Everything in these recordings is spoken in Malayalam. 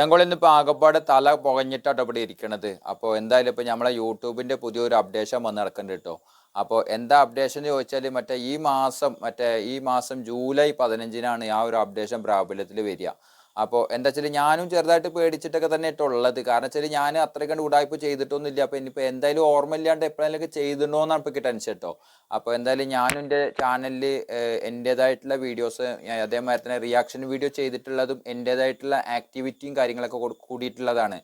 ചങ്കോളിൽ നിന്ന് ഇപ്പോൾ ആകപ്പാട് തല പുകഞ്ഞിട്ടാണ് ഇവിടെ ഇരിക്കണത്. അപ്പോൾ എന്തായാലും ഇപ്പോൾ നമ്മളെ യൂട്യൂബിന്റെ പുതിയൊരു അപ്ഡേഷൻ വന്ന് നടക്കുന്നുണ്ട് കേട്ടോ അപ്പോൾ എന്താ അപ്ഡേഷൻ എന്ന് ചോദിച്ചാൽ മറ്റേ ഈ മാസം മറ്റേ ഈ മാസം ജൂലൈ പതിനഞ്ചിനാണ് ആ ഒരു അപ്ഡേഷൻ പ്രാബല്യത്തിൽ വരിക. അപ്പോൾ എന്താ വെച്ചാൽ ഞാനും ചെറുതായിട്ട് പേടിച്ചിട്ടൊക്കെ തന്നെ ഉള്ളത്. കാരണം വെച്ചാൽ ഞാൻ അത്രയ്ക്ക് ഉടായ്പ ചെയ്തിട്ടൊന്നുമില്ല. അപ്പോൾ ഇനിയിപ്പോൾ എന്തായാലും ഓർമ്മയില്ലാണ്ട് എപ്പോഴെങ്കിലും ചെയ്തിട്ടുണ്ടോ എന്നാണ് ഇപ്പോൾ ടെൻഷൻ കേട്ടോ അപ്പോൾ എന്തായാലും ഞാനും എന്റെ ചാനലിൽ എന്റേതായിട്ടുള്ള വീഡിയോസ് അതേമാതിരി തന്നെ റിയാക്ഷൻ വീഡിയോ ചെയ്തിട്ടുള്ളതും എന്റേതായിട്ടുള്ള ആക്ടിവിറ്റിയും കാര്യങ്ങളൊക്കെ കൊടു- കൂടിയിട്ടുള്ളതാണ്.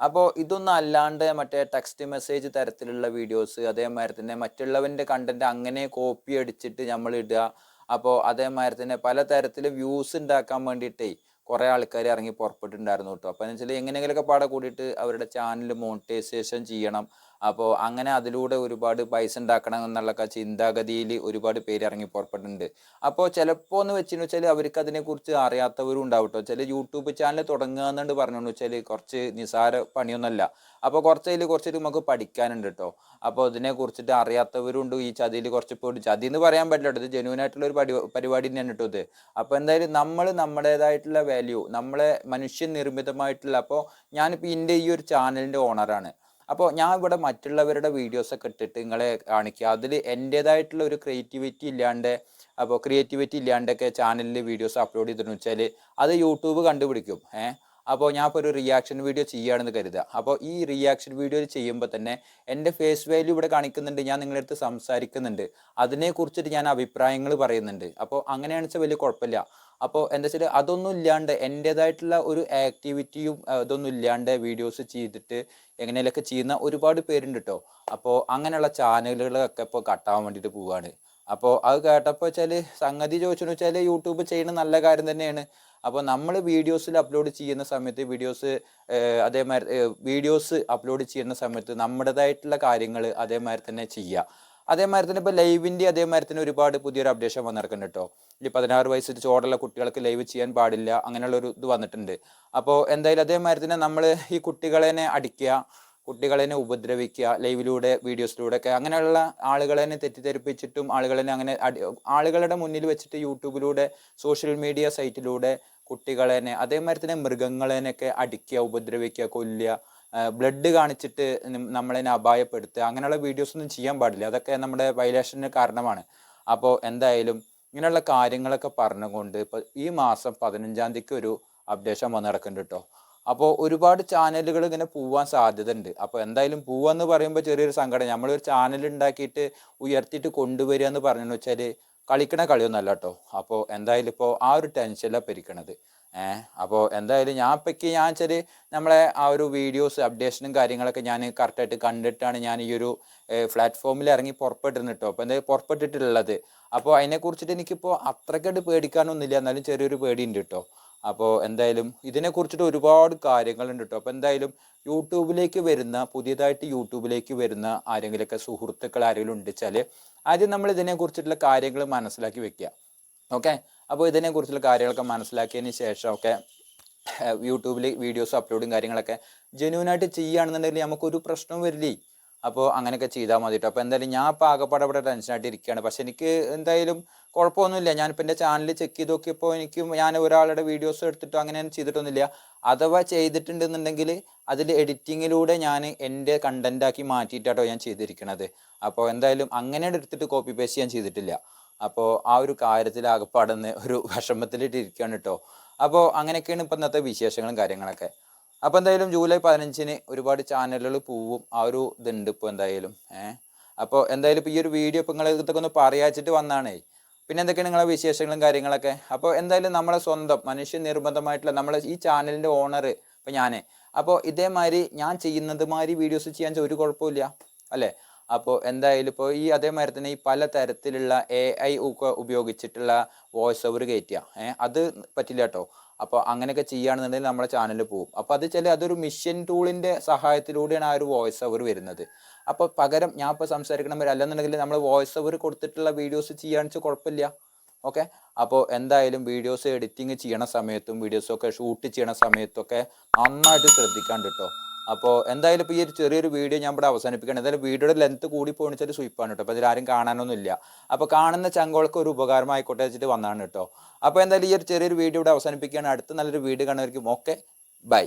അപ്പോൾ ഇതൊന്നും അല്ലാണ്ട് മറ്റേ ടെക്സ്റ്റ് മെസ്സേജ് തരത്തിലുള്ള വീഡിയോസ് അതേമാതിരി തന്നെ മറ്റുള്ളവന്റെ കണ്ടന്റ് അങ്ങനെ കോപ്പി അടിച്ചിട്ട് നമ്മൾ ഇടുക. അപ്പോൾ അതേമാതിരി തന്നെ പല തരത്തിൽ വ്യൂസ് ഉണ്ടാക്കാൻ വേണ്ടിയിട്ടേ കുറേ ആൾക്കാർ ഇറങ്ങി പുറപ്പെട്ടിട്ടുണ്ടായിരുന്നു കേട്ടോ അപ്പോൾ എന്ന് വെച്ചാൽ എങ്ങനെയെങ്കിലുമൊക്കെ പാടെ കൂടിയിട്ട് അവരുടെ ചാനൽ മോണിറ്റൈസേഷൻ ചെയ്യണം. അപ്പോൾ അങ്ങനെ അതിലൂടെ ഒരുപാട് പൈസ ഉണ്ടാക്കണം എന്നുള്ള ചിന്താഗതിയിൽ ഒരുപാട് പേര് ഇറങ്ങി പുറപ്പെട്ടിട്ടുണ്ട് അപ്പോൾ ചിലപ്പോൾ എന്ന് വെച്ചെന്ന് വെച്ചാൽ അവർക്ക് അതിനെക്കുറിച്ച് അറിയാത്തവരും ഉണ്ടാവും കേട്ടോ ചില യൂട്യൂബ് ചാനൽ തുടങ്ങുക എന്നുണ്ട് പറഞ്ഞു വെച്ചാൽ കുറച്ച് നിസാര പണിയൊന്നുമല്ല. അപ്പോൾ കുറച്ച് അതിൽ കുറച്ച് നമുക്ക് പഠിക്കാനുണ്ട് കേട്ടോ അപ്പോൾ കുറിച്ചിട്ട് അറിയാത്തവരുണ്ട് ഈ ചതിയിൽ കുറച്ച് പോയി ചതി എന്ന് പറയാൻ പറ്റില്ല ഇത് ജെന്യൂൻ ആയിട്ടുള്ള ഒരു പരി പരിപാടി തന്നെയാണ് കേട്ടോ ഇത്. അപ്പോൾ എന്തായാലും നമ്മൾ നമ്മുടേതായിട്ടുള്ള വാല്യൂ നമ്മളെ മനുഷ്യ നിർമ്മിതമായിട്ടുള്ള അപ്പോൾ ഞാനിപ്പോൾ എന്റെ ഈ ഒരു ചാനലിന്റെ ഓണറാണ് അപ്പോൾ ഞാൻ ഇവിടെ മറ്റുള്ളവരുടെ വീഡിയോസൊക്കെ ഇട്ടിട്ട് നിങ്ങളെ കാണിക്കുക അതിൽ എന്റേതായിട്ടുള്ള ഒരു ക്രിയേറ്റിവിറ്റി ഇല്ലാണ്ട് അപ്പോൾ ക്രിയേറ്റിവിറ്റി ഇല്ലാണ്ടൊക്കെ ചാനലിൽ വീഡിയോസ് അപ്ലോഡ് ചെയ്തിട്ടുണ്ടെന്ന് വെച്ചാൽ അത് യൂട്യൂബ് കണ്ടുപിടിക്കും. ഏഹ്? അപ്പോൾ ഞാൻ ഇപ്പോൾ ഒരു റിയാക്ഷൻ വീഡിയോ ചെയ്യുകയാണെന്ന് കരുതുക. അപ്പോൾ ഈ റിയാക്ഷൻ വീഡിയോ ചെയ്യുമ്പോൾ തന്നെ എന്റെ ഫേസ് വാല്യൂ ഇവിടെ കാണിക്കുന്നുണ്ട് ഞാൻ നിങ്ങളുടെ അടുത്ത് സംസാരിക്കുന്നുണ്ട്. അതിനെക്കുറിച്ചിട്ട് ഞാൻ അഭിപ്രായങ്ങൾ പറയുന്നുണ്ട്. അപ്പോൾ അങ്ങനെയാണെന്ന് വെച്ചാൽ വലിയ കുഴപ്പമില്ല. അപ്പോൾ എന്താ വെച്ചാൽ അതൊന്നും ഇല്ലാണ്ട് എന്റേതായിട്ടുള്ള ഒരു ആക്ടിവിറ്റിയും അതൊന്നും ഇല്ലാണ്ട് വീഡിയോസ് ചെയ്തിട്ട് എങ്ങനെയൊക്കെ ചെയ്യുന്ന ഒരുപാട് പേരുണ്ട് കേട്ടോ അപ്പോൾ അങ്ങനെയുള്ള ചാനലുകളൊക്കെ ഇപ്പോൾ കട്ടാവാൻ വേണ്ടിയിട്ട് പോവുകയാണ് അപ്പോൾ അത് കേട്ടപ്പോൾ വെച്ചാൽ സംഗതി ചോദിച്ചെന്ന് വെച്ചാൽ യൂട്യൂബ് ചെയ്യുന്ന നല്ല കാര്യം തന്നെയാണ്. അപ്പോൾ നമ്മൾ വീഡിയോസിൽ അപ്ലോഡ് ചെയ്യുന്ന സമയത്ത് വീഡിയോസ് അതേമാതിരി വീഡിയോസ് അപ്ലോഡ് ചെയ്യുന്ന സമയത്ത് നമ്മുടേതായിട്ടുള്ള കാര്യങ്ങൾ അതേമാതിരി തന്നെ ചെയ്യുക അതേമാതിരി തന്നെ ഇപ്പോൾ ലൈവിന്റെ അതേമാതിരി തന്നെ ഒരുപാട് പുതിയൊരു അപ്ഡേഷൻ വന്നിറക്കുന്നുണ്ട് കേട്ടോ ഈ പതിനാറ് വയസ്സിൽ ചോടുള്ള കുട്ടികൾക്ക് ലൈവ് ചെയ്യാൻ പാടില്ല അങ്ങനെയുള്ള ഒരു ഇത് വന്നിട്ടുണ്ട്. അപ്പോൾ എന്തായാലും അതേമാതിരി തന്നെ നമ്മൾ ഈ കുട്ടികളെ അടിക്കുക കുട്ടികളെ ഉപദ്രവിക്കുക ലൈവിലൂടെ വീഡിയോസിലൂടെ ഒക്കെ അങ്ങനെയുള്ള ആളുകളെ തെറ്റിദ്ധരിപ്പിച്ചിട്ടും ആളുകളെ അങ്ങനെ ആളുകളുടെ മുന്നിൽ വെച്ചിട്ട് യൂട്യൂബിലൂടെ സോഷ്യൽ മീഡിയ സൈറ്റിലൂടെ കുട്ടികളെ അതേമാതിരി തന്നെ മൃഗങ്ങളെയൊക്കെ അടിക്കുക ഉപദ്രവിക്കുക കൊല്ലുക ബ്ലഡ് കാണിച്ചിട്ട് നമ്മളതിനെ നമ്മളെ അപായപ്പെടുത്തുക അങ്ങനെയുള്ള വീഡിയോസ് ഒന്നും ചെയ്യാൻ പാടില്ല. അതൊക്കെ നമ്മുടെ വയലേഷന് കാരണമാണ്. അപ്പോൾ എന്തായാലും ഇങ്ങനെയുള്ള കാര്യങ്ങളൊക്കെ പറഞ്ഞുകൊണ്ട് ഇപ്പോൾ ഈ മാസം പതിനഞ്ചാം തീയതിക്ക് ഒരു അപ്ഡേഷൻ വന്നു നടക്കുന്നുണ്ട് കേട്ടോ അപ്പോൾ ഒരുപാട് ചാനലുകൾ ഇങ്ങനെ പോവാൻ സാധ്യത ഉണ്ട് അപ്പോൾ എന്തായാലും പോവാന്ന് പറയുമ്പോൾ ചെറിയൊരു സങ്കടം. നമ്മളൊരു ചാനൽ ഉണ്ടാക്കിയിട്ട് ഉയർത്തിയിട്ട് കൊണ്ടുവരിക എന്ന് പറഞ്ഞു വെച്ചാൽ കളിക്കണ കളിയൊന്നല്ല കേട്ടോ. അപ്പോൾ എന്തായാലും ഇപ്പോൾ ആ ഒരു ടെൻഷനിലാണ് പെരിക്കണത്. ഏഹ് അപ്പോൾ എന്തായാലും ഞാൻ ഇപ്പൊക്ക് ഞാൻ വെച്ചാൽ നമ്മളെ ആ ഒരു വീഡിയോസ് അപ്ഡേഷനും കാര്യങ്ങളൊക്കെ ഞാൻ കറക്റ്റായിട്ട് കണ്ടിട്ടാണ് ഞാൻ ഈ ഒരു പ്ലാറ്റ്ഫോമിൽ ഇറങ്ങി പുറപ്പെട്ടിരുന്നു കേട്ടോ. അപ്പോൾ എന്തായാലും പുറപ്പെട്ടിട്ടുള്ളത്? അപ്പോൾ അതിനെക്കുറിച്ചിട്ട് എനിക്കിപ്പോൾ അത്രയ്ക്കായിട്ട് പേടിക്കാനൊന്നുമില്ല. എന്നാലും ചെറിയൊരു പേടിയുണ്ട് കേട്ടോ. അപ്പോൾ എന്തായാലും ഇതിനെക്കുറിച്ചിട്ട് ഒരുപാട് കാര്യങ്ങളുണ്ട് കേട്ടോ അപ്പോൾ എന്തായാലും യൂട്യൂബിലേക്ക് വരുന്ന പുതിയതായിട്ട് യൂട്യൂബിലേക്ക് വരുന്ന ആരെങ്കിലുമൊക്കെ സുഹൃത്തുക്കൾ ആരെങ്കിലും ഉണ്ട് വെച്ചാൽ ആദ്യം നമ്മൾ ഇതിനെക്കുറിച്ചിട്ടുള്ള കാര്യങ്ങൾ മനസ്സിലാക്കി വെക്കുക. ഓക്കെ? അപ്പോൾ ഇതിനെക്കുറിച്ചുള്ള കാര്യങ്ങളൊക്കെ മനസ്സിലാക്കിയതിന് ശേഷം ഒക്കെ യൂട്യൂബിൽ വീഡിയോസ് അപ്ലോഡും കാര്യങ്ങളൊക്കെ ജെന്യൂനായിട്ട് ചെയ്യുകയാണെന്നുണ്ടെങ്കിൽ നമുക്കൊരു പ്രശ്നം വരില്ലേ? അപ്പോൾ അങ്ങനെയൊക്കെ ചെയ്താൽ മതി കേട്ടോ അപ്പോൾ എന്തായാലും ഞാൻ ഇപ്പോൾ ആകപ്പാടെ ഇവിടെ ടെൻഷനായിട്ട് ഇരിക്കുകയാണ് പക്ഷെ എനിക്ക് എന്തായാലും കുഴപ്പമൊന്നുമില്ല. ഞാനിപ്പോൾ എന്റെ ചാനൽ ചെക്ക് ചെയ്ത് നോക്കിയപ്പോൾ എനിക്ക് ഞാൻ ഒരാളുടെ വീഡിയോസ് എടുത്തിട്ടോ അങ്ങനെ ചെയ്തിട്ടൊന്നുമില്ല. അഥവാ ചെയ്തിട്ടുണ്ടെന്നുണ്ടെങ്കിൽ അതിൽ എഡിറ്റിങ്ങിലൂടെ ഞാൻ എന്റെ കണ്ടന്റാക്കി മാറ്റിയിട്ടാട്ടോ ഞാൻ ചെയ്തിരിക്കണത്. അപ്പോൾ എന്തായാലും അങ്ങനെ എടുത്തിട്ട് കോപ്പി പേസ്റ്റ് ഞാൻ ചെയ്തിട്ടില്ല. അപ്പോൾ ആ ഒരു കാര്യത്തിൽ ആകപ്പാടുന്ന് ഒരു വിഷമത്തിലിട്ട് ഇരിക്കുകയാണ് കേട്ടോ അപ്പോൾ അങ്ങനെയൊക്കെയാണ് ഇപ്പം ഇന്നത്തെ വിശേഷങ്ങളും കാര്യങ്ങളൊക്കെ. അപ്പോൾ എന്തായാലും ജൂലൈ പതിനഞ്ചിന് ഒരുപാട് ചാനലുകൾ പോവും. ആ ഒരു ഇതുണ്ട് ഇപ്പോൾ എന്തായാലും. ഏഹ് അപ്പോൾ എന്തായാലും ഇപ്പോൾ ഈ ഒരു വീഡിയോ ഇപ്പോൾ നിങ്ങൾ ഇതൊക്കെ ഒന്ന് പറയാച്ചിട്ട് വന്നാണേ. പിന്നെ എന്തൊക്കെയാണ് നിങ്ങളെ വിശേഷങ്ങളും കാര്യങ്ങളൊക്കെ? അപ്പോൾ എന്തായാലും നമ്മളെ സ്വന്തം മനുഷ്യ നിർബന്ധമായിട്ടുള്ള നമ്മളെ ഈ ചാനലിന്റെ ഓണർ ഇപ്പോൾ ഞാൻ അപ്പോൾ ഇതേമാതിരി ഞാൻ ചെയ്യുന്നത് മാതിരി വീഡിയോസ് ചെയ്യാൻ ഒരു കുഴപ്പമില്ല അല്ലേ? അപ്പോൾ എന്തായാലും ഇപ്പോൾ ഈ അതേമാതിരി തന്നെ ഈ പല തരത്തിലുള്ള എ ഐ ഉപയോഗിച്ചിട്ടുള്ള വോയിസ് ഓവർ കയറ്റുക ഏഹ് അത് പറ്റില്ല കേട്ടോ. അപ്പോൾ അങ്ങനെയൊക്കെ ചെയ്യുകയാണെന്നുണ്ടെങ്കിൽ നമ്മുടെ ചാനൽ പോകും. അപ്പോൾ അത് ചില അതൊരു മിഷൻ ടൂളിന്റെ സഹായത്തിലൂടെയാണ് ആ ഒരു വോയിസ് ഓവർ വരുന്നത്. അപ്പോൾ പകരം ഞാൻ ഇപ്പോൾ സംസാരിക്കണമെങ്കിൽ അല്ലെന്നുണ്ടെങ്കിൽ നമ്മൾ വോയിസ് ഓവർ കൊടുത്തിട്ടുള്ള വീഡിയോസ് ചെയ്യാന്ന് വെച്ചാൽ കുഴപ്പമില്ല. ഓക്കെ അപ്പോൾ എന്തായാലും വീഡിയോസ് എഡിറ്റിംഗ് ചെയ്യണ സമയത്തും വീഡിയോസൊക്കെ ഷൂട്ട് ചെയ്യണ സമയത്തൊക്കെ നന്നായിട്ട് ശ്രദ്ധിക്കാണ്ട് കേട്ടോ അപ്പോൾ എന്തായാലും ഇപ്പോൾ ഈ ഒരു ചെറിയൊരു വീഡിയോ ഞാൻ ഇവിടെ അവസാനിപ്പിക്കണം എന്തായാലും വീഡിയോയുടെ ലെങ്ത് കൂടി പോണിച്ചാൽ സ്വീപ്പാണ് കേട്ടോ അപ്പോൾ ഇതിലാരും ആരും കാണാനൊന്നും ഇല്ല. അപ്പോൾ കാണുന്ന ചങ്കോൾക്ക് ഒരു ഉപകാരമായിക്കോട്ടെ വെച്ചിട്ട് വന്നാണ് കേട്ടോ അപ്പോൾ എന്തായാലും ഈ ഒരു ചെറിയൊരു വീഡിയോ ഇവിടെ അവസാനിപ്പിക്കുകയാണ്. അടുത്ത നല്ലൊരു വീഡിയോ കാണുമായിരിക്കും ഓക്കെ ബൈ